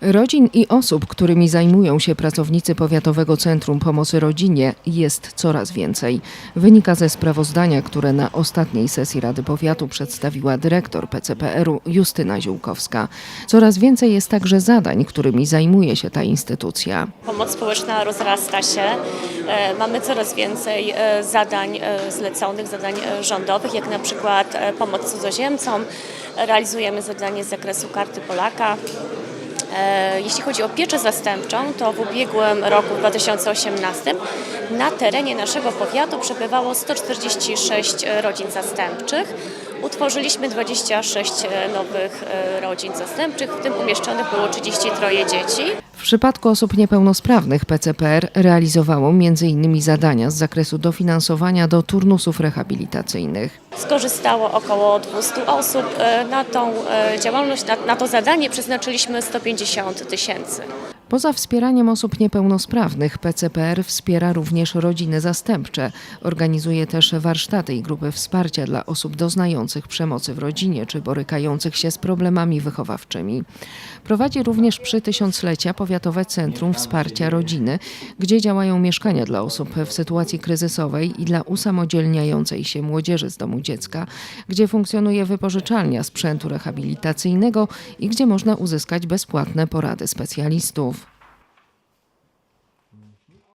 Rodzin i osób, którymi zajmują się pracownicy Powiatowego Centrum Pomocy Rodzinie jest coraz więcej. Wynika ze sprawozdania, które na ostatniej sesji Rady Powiatu przedstawiła dyrektor PCPR-u Justyna Ziółkowska. Coraz więcej jest także zadań, którymi zajmuje się ta instytucja. Pomoc społeczna rozrasta się. E, Mamy coraz więcej e, zadań e, zleconych, zadań rządowych, jak na przykład pomoc cudzoziemcom. Realizujemy zadanie z zakresu Karty Polaka. E, Jeśli chodzi o pieczę zastępczą, to w ubiegłym roku, w 2018, na terenie naszego powiatu przebywało 146 rodzin zastępczych. Utworzyliśmy 26 nowych e, rodzin zastępczych, w tym umieszczonych było 33 dzieci. W przypadku osób niepełnosprawnych PCPR realizowało m.in. zadania z zakresu dofinansowania do turnusów rehabilitacyjnych. Skorzystało około 200 osób. E, Na tą e, działalność, na, na to zadanie przeznaczyliśmy 150 tysięcy. Poza wspieraniem osób niepełnosprawnych, PCPR wspiera również rodziny zastępcze. Organizuje też warsztaty i grupy wsparcia dla osób doznających przemocy w rodzinie czy borykających się z problemami wychowawczymi. Prowadzi również przy tysiąclecia Powiatowe Centrum Wsparcia Rodziny, gdzie działają mieszkania dla osób w sytuacji kryzysowej i dla usamodzielniającej się młodzieży z domu dziecka, gdzie funkcjonuje wypożyczalnia sprzętu rehabilitacyjnego i gdzie można uzyskać bezpłatne porady specjalistów.